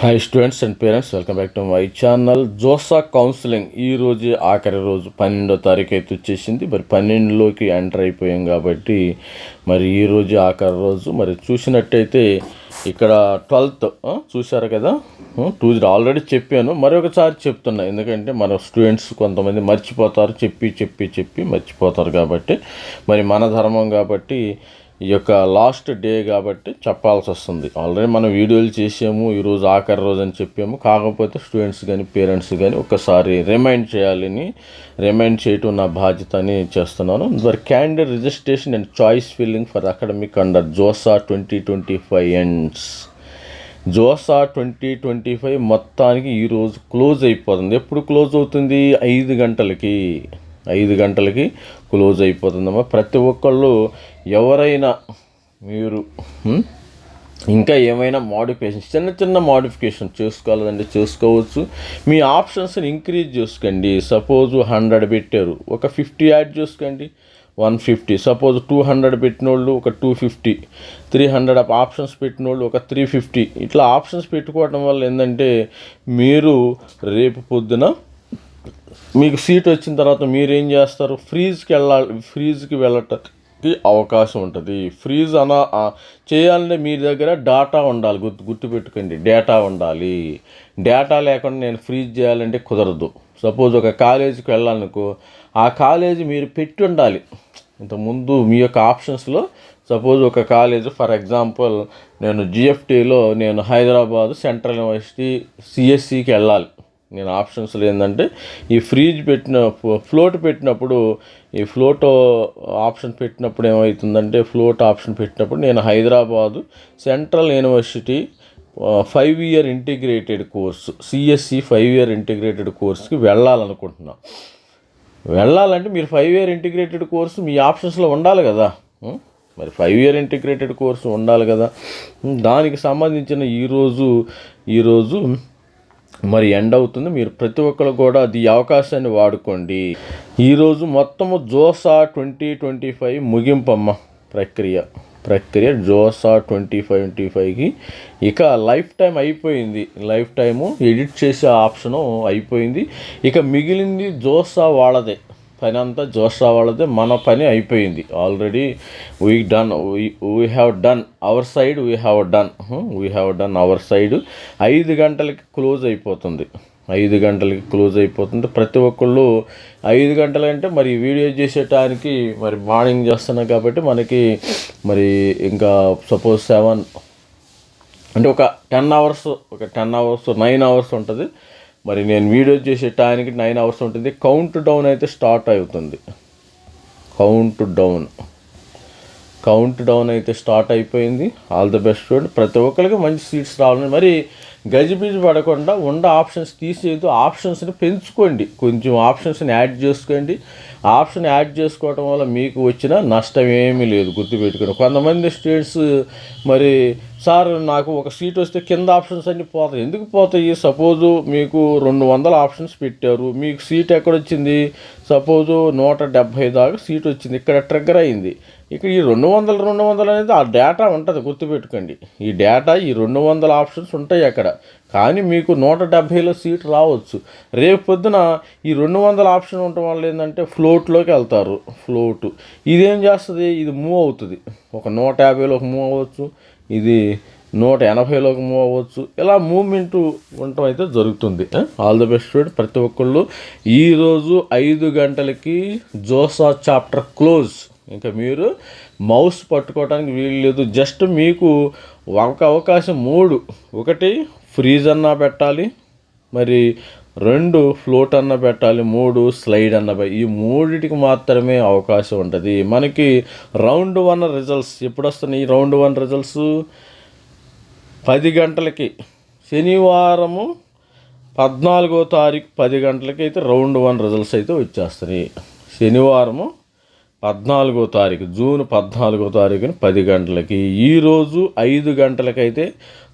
Hi students and parents welcome back to my channel JoSAA counselling ఈ రోజు ఆఖరి రోజు. పన్నెండో తారీఖు అయితే వచ్చేసింది. మరి పన్నెండులోకి ఎంటర్ అయిపోయాం కాబట్టి మరి ఈ ఆఖరి రోజు. మరి చూసినట్టయితే ఇక్కడ ట్వెల్త్ చూశారు కదా? టూ ఆల్రెడీ చెప్పాను. మరొకసారి చెప్తున్నా. ఎందుకంటే మన స్టూడెంట్స్ కొంతమంది మర్చిపోతారు. చెప్పి చెప్పి చెప్పి మర్చిపోతారు కాబట్టి. మరి మన ధర్మం కాబట్టి ఈ యొక్క లాస్ట్ డే కాబట్టి చెప్పాల్సి వస్తుంది ఆల్రెడీ మనం వీడియోలు చేసాము ఈరోజు ఆఖరి రోజు అని చెప్పాము. కాకపోతే స్టూడెంట్స్ కానీ పేరెంట్స్ కానీ ఒక్కసారి రిమైండ్ చేయాలని రిమైండ్ చేయటం నా బాధ్యత అని చేస్తున్నాను. The candidate registration and choice filling for academic under JoSAA twenty twenty five ends JoSAA twenty twenty five మొత్తానికి ఈరోజు క్లోజ్ అయిపోతుంది. ఎప్పుడు క్లోజ్ అవుతుంది? ఐదు గంటలకి. ఐదు గంటలకి క్లోజ్ అయిపోతుందమ్మా. ప్రతి ఒక్కళ్ళు ఎవరైనా మీరు ఇంకా ఏమైనా మోడిఫికేషన్ చిన్న చిన్న మోడిఫికేషన్ చేసుకోవాలంటే చేసుకోవచ్చు. మీ ఆప్షన్స్ని ఇంక్రీజ్ చేసుకోండి. సపోజ్ హండ్రెడ్ పెట్టారు ఒక ఫిఫ్టీ యాడ్ చేసుకోండి. One fifty suppose two hundred పెట్టిన వాళ్ళు ఒక two fifty three hundred options పెట్టిన వాళ్ళు ఒక త్రీ ఫిఫ్టీ ఇట్లా ఆప్షన్స్ పెట్టుకోవడం వల్ల ఏంటంటే మీరు రేపు పొద్దున మీకు సీట్ వచ్చిన తర్వాత మీరు ఏం చేస్తారు? ఫ్రీజ్కి వెళ్ళాలి ఫ్రీజ్కి వెళ్ళటానికి అవకాశం ఉంటుంది. ఫ్రీజ్ అనా చేయాలంటే మీ దగ్గర డేటా ఉండాలి. గుర్తు గుర్తుపెట్టుకోండి. డేటా ఉండాలి. డేటా లేకుండా నేను ఫ్రీజ్ చేయాలంటే కుదరదు. సపోజ్ ఒక కాలేజీకి వెళ్ళాలనుకో ఆ కాలేజీ మీరు పెట్టి ఉండాలి. ఇంతకుముందు మీ యొక్క ఆప్షన్స్లో సపోజ్ ఒక కాలేజ్ ఫర్ ఎగ్జాంపుల్ నేను జిఎఫ్టీలో నేను హైదరాబాద్ సెంట్రల్ యూనివర్సిటీ సిఎస్సికి వెళ్ళాలి. నేను ఆప్షన్స్లో ఏంటంటే ఈ ఫ్రీజ్ పెట్టిన ఫ్లోట్ పెట్టినప్పుడు ఈ ఫ్లోట్ ఆప్షన్ పెట్టినప్పుడు ఏమవుతుందంటే ఫ్లోట్ ఆప్షన్ పెట్టినప్పుడు నేను Hyderabad central university five year integrated course C S C five year integrated కోర్స్కి వెళ్ళాలనుకుంటున్నాను వెళ్ళాలంటే మీరు ఫైవ్ ఇయర్ ఇంటిగ్రేటెడ్ కోర్సు మీ ఆప్షన్స్లో ఉండాలి కదా. మరి ఫైవ్ ఇయర్ ఇంటిగ్రేటెడ్ కోర్సు ఉండాలి కదా. దానికి సంబంధించిన ఈరోజు ఈరోజు మరి ఎండ్ అవుతుంది. మీరు ప్రతి ఒక్కరు కూడా అది అవకాశాన్ని వాడుకోండి. ఈరోజు మొత్తము జోసా ట్వంటీ ట్వంటీ ఫైవ్ ముగింపమ్మ ప్రక్రియ. ప్రక్రియ జోసా ట్వంటీ ఫైవ్ ట్వంటీ ఫైవ్కి. ఇక లైఫ్ టైం అయిపోయింది. లైఫ్ టైము ఎడిట్ చేసే ఆప్షను అయిపోయింది. ఇక మిగిలింది జోసా వాళ్ళదే. పని అంతా జోష్ వాళ్ళదే మన పని అయిపోయింది. Already we done we have done our side we have done we have done our side ఐదు గంటలకి క్లోజ్ అయిపోతుంది. ఐదు గంటలకి క్లోజ్ అయిపోతుంది. ప్రతి ఒక్కళ్ళు ఐదు గంటలంటే మరి వీడియో చేసేటానికి మరి మార్నింగ్ చేస్తున్నాం కాబట్టి మనకి మరి ఇంకా సపోజ్ సెవెన్ అంటే ఒక టెన్ అవర్స్ ఒక టెన్ అవర్స్ నైన్ అవర్స్ ఉంటుంది. మరి నేను వీడియో చేసే టైంకి నైన్ అవర్స్ ఉంటుంది. కౌంట్ డౌన్ అయితే స్టార్ట్ అవుతుంది. కౌంట్ డౌన్ కౌంట్ డౌన్ అయితే స్టార్ట్ అయిపోయింది. ఆల్ ద బెస్ట్ స్టూడెంట్ ప్రతి ఒక్కరికి మంచి సీట్స్ రావాలని. మరి గజిబిజి పడకుండా ఉన్న ఆప్షన్స్ తీసేది ఆప్షన్స్ని పెంచుకోండి. కొంచెం ఆప్షన్స్ని యాడ్ చేసుకోండి. ఆప్షన్ యాడ్ చేసుకోవడం వల్ల మీకు వచ్చిన నష్టం ఏమీ లేదు. గుర్తుపెట్టుకుని కొంతమంది స్టూడెంట్స్ మరి సార్ నాకు ఒక సీట్ వస్తే కింద ఆప్షన్స్ అన్నీ పోతాయి. ఎందుకు పోతాయి? సపోజు మీకు రెండు వందల ఆప్షన్స్ పెట్టారు. మీకు సీట్ ఎక్కడొచ్చింది? సపోజు నూట డెబ్భై దాకా సీట్ వచ్చింది. ఇక్కడ ట్రిగ్గర్ అయింది. ఇక్కడ ఈ రెండు వందలు రెండు వందలు అనేది ఆ డేటా ఉంటుంది గుర్తుపెట్టుకోండి. ఈ డేటా ఈ రెండు వందల ఆప్షన్స్ ఉంటాయి అక్కడ. కానీ మీకు నూట డెబ్భైలో సీట్ రావచ్చు. రేపు పొద్దున ఈ రెండు వందల ఆప్షన్ ఉండటం వల్ల ఏంటంటే ఫ్లోట్లోకి వెళ్తారు. ఫ్లోటు. ఇదేం చేస్తుంది? ఇది మూవ్ అవుతుంది. ఒక నూట యాభైలోకి మూవ్ అవ్వచ్చు. ఇది నూట ఎనభైలోకి మూవ్ అవ్వచ్చు. ఇలా మూవ్మెంట్ ఉండటం అయితే జరుగుతుంది. ఆల్ ది బెస్ట్ స్టూడెంట్ ప్రతి ఒక్కళ్ళు. ఈరోజు ఐదు గంటలకి జోసా చాప్టర్ క్లోజ్ ఇంకా మీరు మౌస్ పట్టుకోవడానికి వీలు లేదు. జస్ట్ మీకు ఒక అవకాశం మూడు. ఒకటి ఫ్రీజ్ అన్నా పెట్టాలి. మరి రెండు ఫ్లోట్ అన్న పెట్టాలి మూడు స్లైడ్ అన్న ఈ మూడిటికి మాత్రమే అవకాశం ఉంటుంది. మనకి రౌండ్ వన్ రిజల్ట్స్ ఎప్పుడు వస్తున్నాయి రౌండ్ వన్ రిజల్ట్స్ పది గంటలకి. శనివారము పద్నాలుగో తారీఖు పది గంటలకి అయితే రౌండ్ వన్ రిజల్ట్స్ అయితే వచ్చేస్తున్నాయి. శనివారము పద్నాలుగో తారీఖు జూన్ పద్నాలుగో తారీఖున పది గంటలకి. ఈరోజు ఐదు గంటలకైతే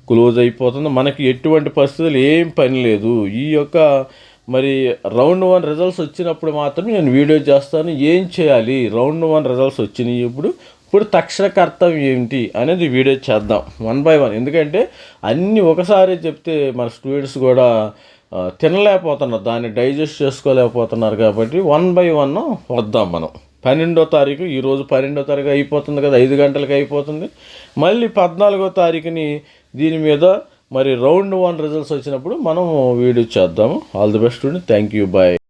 క్లోజ్ అయిపోతుంది. మనకి ఎటువంటి పరిస్థితులు ఏం పని లేదు. ఈ యొక్క మరి రౌండ్ వన్ రిజల్ట్స్ వచ్చినప్పుడు మాత్రమే నేను వీడియో చేస్తాను. ఏం చేయాలి? రౌండ్ వన్ రిజల్ట్స్ వచ్చినాయి ఇప్పుడు. ఇప్పుడు తక్షణ కర్తవ్యం ఏంటి అనేది వీడియో చేద్దాం. One by one. ఎందుకంటే అన్నీ ఒకసారి చెప్తే మన స్టూడెంట్స్ కూడా తినలేకపోతున్నారు. దాన్ని డైజెస్ట్ చేసుకోలేకపోతున్నారు కాబట్టి వన్ బై వన్ వద్దాం మనం. పన్నెండో తారీఖు ఈరోజు పన్నెండో తారీఖు అయిపోతుంది కదా. ఐదు గంటలకు అయిపోతుంది. మళ్ళీ పద్నాలుగో తారీఖుని దీని మీద మరి రౌండ్ వన్ రిజల్ట్స్ వచ్చినప్పుడు మనం వీడియో చేద్దాము. All the best thank you bye